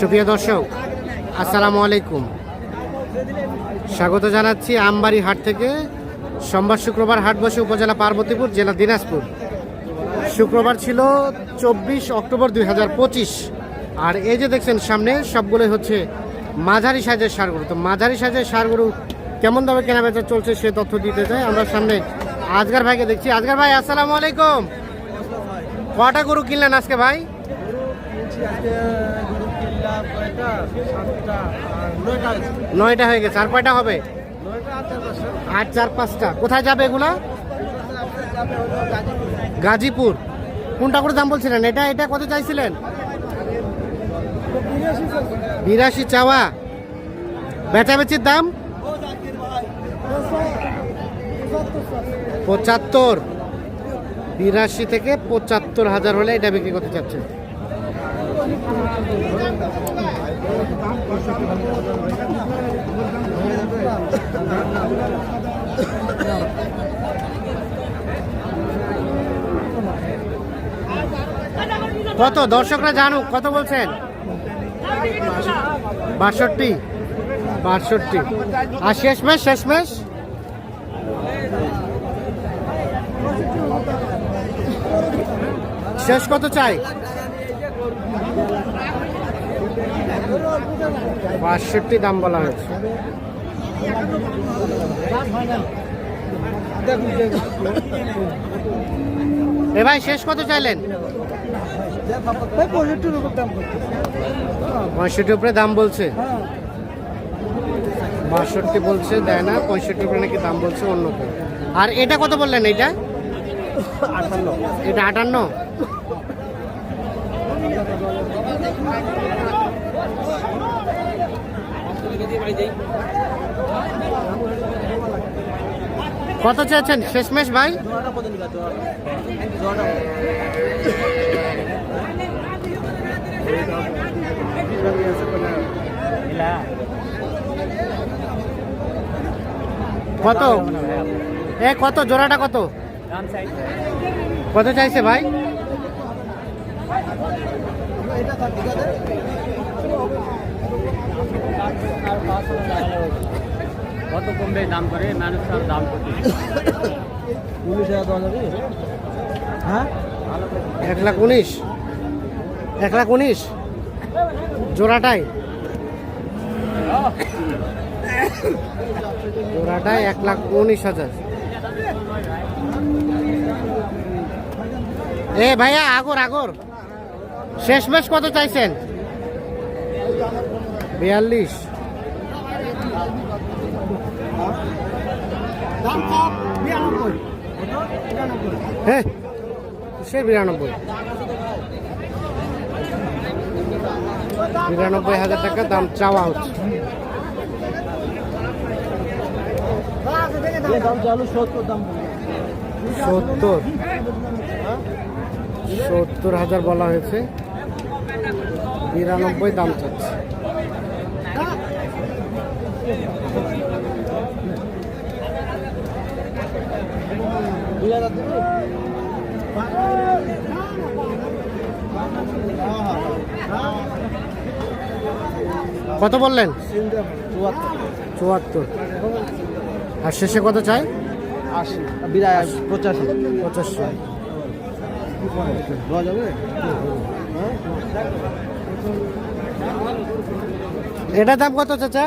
সুপ্রিয় দর্শক, আসসালামু আলাইকুম। স্বাগত জানাচ্ছি আমবাড়ি হাট থেকে। সোমবার শুক্রবার হাট বসে উপজেলা পার্বতীপুর, জেলা দিনাজপুর। শুক্রবার ছিল চব্বিশ অক্টোবর দুই হাজার পঁচিশ। আর এই যে দেখছেন সামনে, সবগুলোই হচ্ছে মাঝারি সাইজের সারগরু তো মাঝারি সাইজের সারগরু কেমন কেনা বেচা চলছে সে তথ্য দিতে চাই। আমরা সামনে আজগার ভাইকে দেখছি। আজগার ভাই, আসসালামু আলাইকুম। কটা গরু কিনলেন আজকে ভাই? নয়টা হয়ে গেছে। আর কয়টা হবে? আট চার পাঁচটা। কোথায় যাবে এগুলা? গাজীপুর। কোনটা করে দাম বলছিলেন? এটা এটা কত চাইছিলেন? বিরাশি চাওয়া। বেচাবেচির দাম? পঁচাত্তর। বিরাশি থেকে পঁচাত্তর হাজার হলে এটা বিক্রি করতে চাচ্ছেন। কত দর্শকরা জানুক কত বলছেন? বাষট্টি। বাষট্টি। আর শেষমেশ শেষমেশ শেষ কত চাই? বাষট্টি দাম বলা হয়েছে। এ ভাই শেষ কত চাইলেন? পঁয়ষট্টি উপরে দাম বলছে। বাষট্টি বলছে দেয় না। পঁয়ষট্টি উপরে নাকি দাম বলছে অন্য কেউ। আর এটা কত বললেন এইটা? এটা আটান্ন? কত চেয়েছেন? শেষমেশ ভাই? কত? এ কত? জোড়াটা কত? কত চাইছে ভাই? কত কমবে দাম করে? মানুষ সব দাম করতে উনিশ হাজার হ্যাঁ? এক লাখ উনিশ। এক লাখ উনিশ। জোড়াটাই। জোড়াটাই এক লাখ উনিশ হাজার। এ ভাইয়া আগর আগর। শেষ শেষমেশ কত চাইছেন? বিয়াল্লিশ। হ্যাঁ সে বিরানব্বই? বিরানব্বই হাজার টাকা দাম চাওয়া হচ্ছে। সত্তর। সত্তর হাজার বলা হয়েছে। বিরানব্বই দাম চাচ্ছে। কত বললেন? চুয়াত্তর। আর শেষে কত চাই? আশি। বিরাশ পঁচাশি। পঁচাশি। এটার দাম কত চাচা?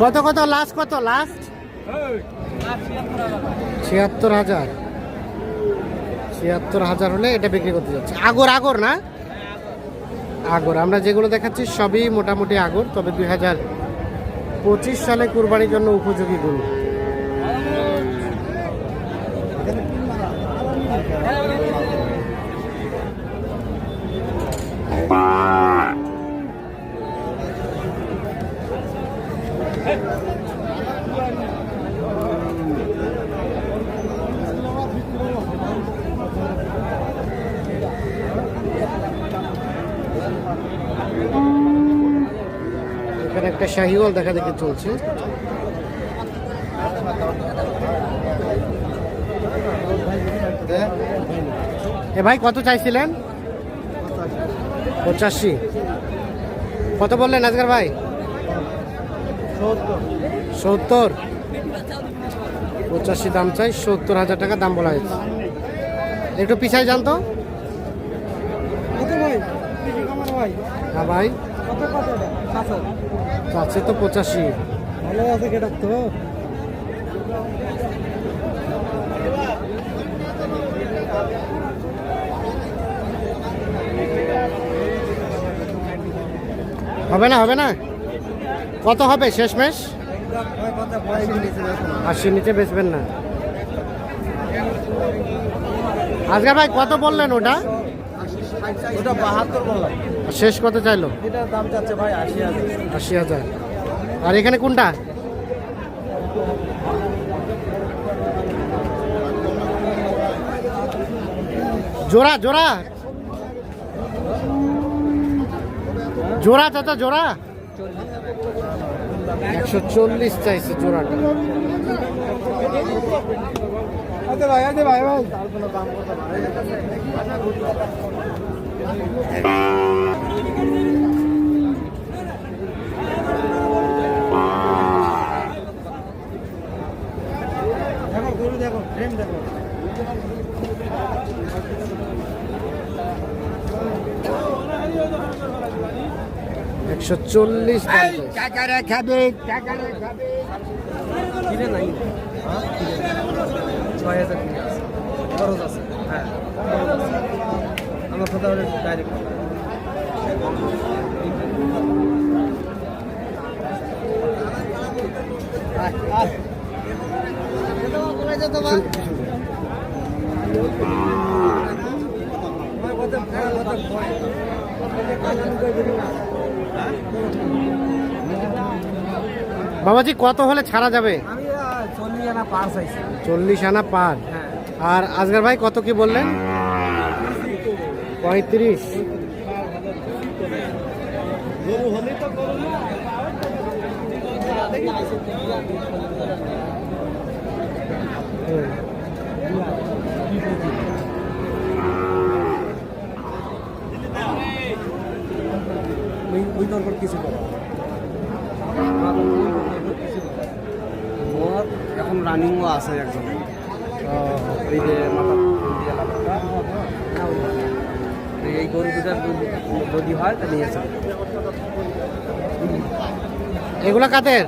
কত কত লাস্ট কত লাস্ট ছিয়াত্তর হাজার। ছিয়াত্তর হাজার হলে এটা বিক্রি করতে যাচ্ছে। আগর আগর না? আগর। আমরা যেগুলো দেখাচ্ছি সবই মোটামুটি আগর, তবে দুই হাজার পঁচিশ সালে কুরবানির জন্য উপযোগী গরু। একটা শাহিওয়াল দেখা দেখে চলছে। এ ভাই কত চাইছিলেন? পঁচাশি। কত বললেন আজকের ভাই? সত্তর। পঁচাশি দাম চাই সত্তর হাজার টাকা দাম বলা হয়েছে। একটু পিছাই যান তো। ভাই? আমার ভাই। আছে তো পঁচাশি। ভালো আছে কেটা তো। হবে না হবে না? কত হবে শেষমেশ? আশি নিচে বেচবেন না। আজকে ভাই কত বললেন ওটা? ওটা বাহাত্তর বললাম। শেষ কত চাইলো? এটার দাম যাচ্ছে ভাই আশি হাজার। আশি হাজার। আর এখানে কোনটা? জোড়া জোড়া। জোড়া চাচা জোড়া। একশো চল্লিশ চাইছে জোড়াটা। আচ্ছা ভাই। ভাই ভাই দেখো গরু দেখো ফ্রেম দেখো। একশো চল্লিশ। কাকারা খাবে কাকারা খাবে। কিনে নাই? ছয় হাজার খরচ আছে। হ্যাঁ আমার কথা হলে ডাইরেক্ট বাবাজি কত হলে ছাড়া যাবে? চল্লিশ আনা পার। হ্যাঁ। আর আজগার ভাই কত কি বললেন? পঁয়ত্রিশ। गुरु होने तो गुरु মানে ৰানিঙো আছে একদম এই যে মাতা এই- গরু দুটার যদি- হয় তাহলে নিয়ে আসে এগুলা কাদের?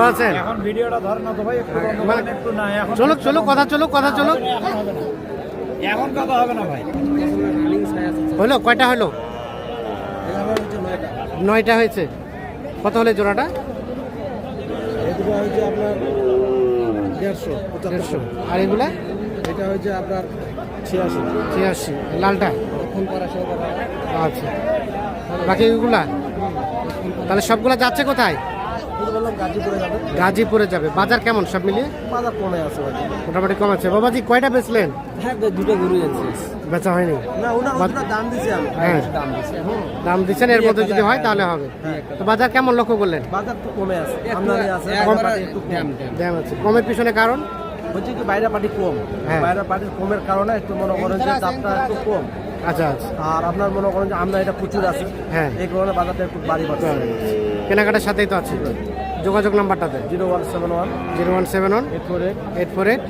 ভালো আছেন? এখন ভিডিওটা ধর না তো ভাই একটু বন্ধ মানে- না এখন চলুক চলুক কথা চলুক কথা চলুক। এখন কথা হবে না। ভাই। হলো কয়টা হলো? নয়টা হয়েছে। কত হলে জোড়াটা? এগুলো হচ্ছে আপনার দেড়শো দেড়শো। আর এগুলা? এটা হচ্ছে আপনার ছিয়াশি। ছিয়াশি। লালটা? আচ্ছা। বাকি এগুলা তাহলে সবগুলা যাচ্ছে কোথায়? গাজীপুরে যাবে। গাজীপুরে যাবে। বাজার কেমন সব মিলিয়ে? বাজার কমে আছে মোটামুটি কম আছে। বাবাজি কয়টা বেচলেন? হ্যাঁ দুটো গরু আনছি বেচা হয়নি? না দাম দিছি আমি। হ্যাঁ। দাম দিছি। দাম দিচ্ছেন এর মধ্যে যদি হয় তাহলে হবে। হ্যাঁ। তো বাজার কেমন লক্ষ্য করলেন? বাজার তো কমে আছে। আমদানি আছে কম বাইরের পার্টি একটু কম। দাম আছে। কমের পিছনে কারণ? হচ্ছে কি বাইরের পার্টি কম। হ্যাঁ। পার্টির কমের কারণে একটু মনে করেন যে দামটা একটু কম। আচ্ছা আচ্ছা। আর আপনার মনে করেন যে আমদানিটা প্রচুর আছে। হ্যাঁ। এই কারণে বাজারটা একটু বাড়ি বাড়ছে। কেনাকাটার সাথেই তো আছে। যোগাযোগ নাম্বারটাতে। Zero one seven one. Zero one seven one. Eight four eight. Eight four eight.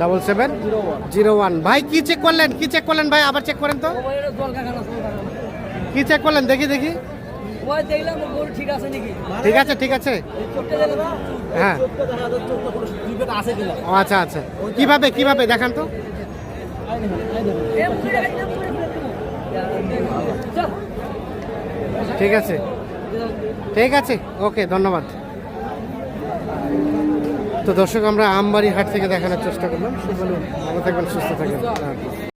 Double seven. Zero one. ভাই কি চেক করলেন? কি চেক করলেন ভাই? আবার চেক করেন তো। কি চেক করলেন? দেখি দেখি। ঠিক আছে ঠিক আছে। হ্যাঁ। ও আচ্ছা আচ্ছা। কীভাবে কীভাবে? দেখান তো। ঠিক আছে। ঠিক আছে? ওকে, ধন্যবাদ। তো দর্শক, আমরা আমবাড়ি হাট থেকে দেখানোর চেষ্টা করলাম। ভালো থাকবেন, সুস্থ থাকবেন।